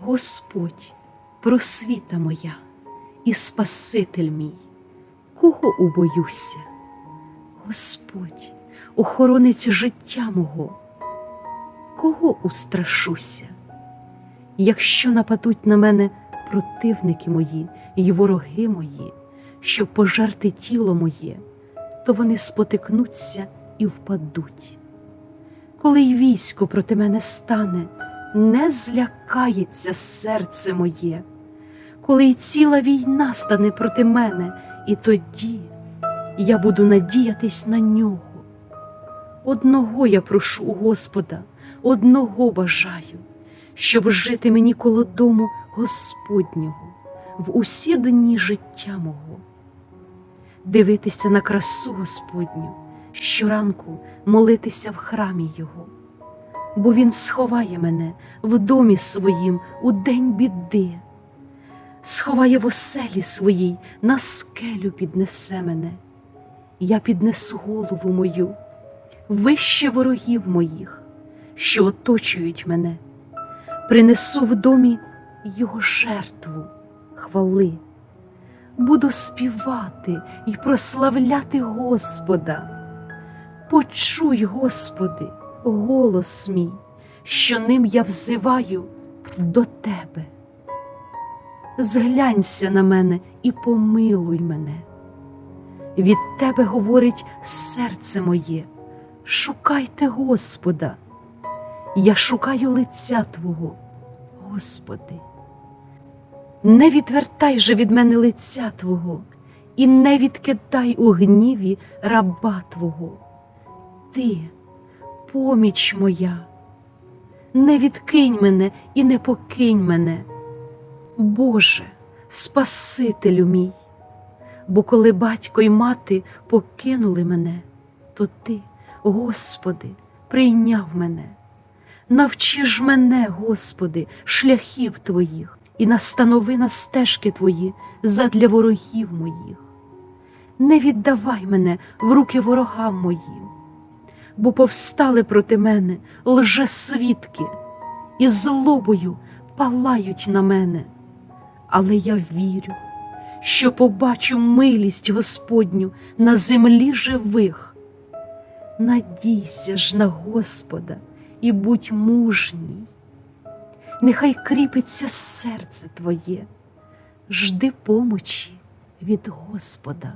Господь, просвіта моя і Спаситель мій, кого убоюся? Господь, охоронець життя мого, кого устрашуся? Якщо нападуть на мене противники мої й вороги мої, щоб пожерти тіло моє, то вони спотикнуться і впадуть. Коли й військо проти мене стане, не злякається серце моє, коли й ціла війна стане проти мене, і тоді я буду надіятись на нього. Одного я прошу у Господа, одного бажаю, щоб жити мені коло дому Господнього в усі дні життя мого, дивитися на красу Господню, щоранку молитися в храмі Його, бо Він сховає мене в домі своїм у день біди, сховає в оселі своїй, на скелю піднесе мене. Я піднесу голову мою вище ворогів моїх, що оточують мене, принесу в домі його жертву хвали, буду співати і прославляти Господа. Почуй, Господи, голос мій, що ним я взиваю до Тебе. Зглянься на мене і помилуй мене. Від Тебе говорить серце моє, шукайте Господа. Я шукаю лиця Твого, Господи. Не відвертай же від мене лиця Твого, і не відкидай у гніві раба Твого. Ти, поміч моя, не відкинь мене і не покинь мене, Боже, Спасителю мій. Бо коли батько й мати покинули мене, то Ти, Господи, прийняв мене. Навчи ж мене, Господи, шляхів Твоїх і настанови на стежки Твої задля ворогів моїх. Не віддавай мене в руки ворогам моїм, бо повстали проти мене лжесвідки і злобою палають на мене, але я вірю що побачу милість Господню на землі живих. Надійся ж на Господа і будь мужній, нехай кріпиться серце твоє, жди помочі від Господа.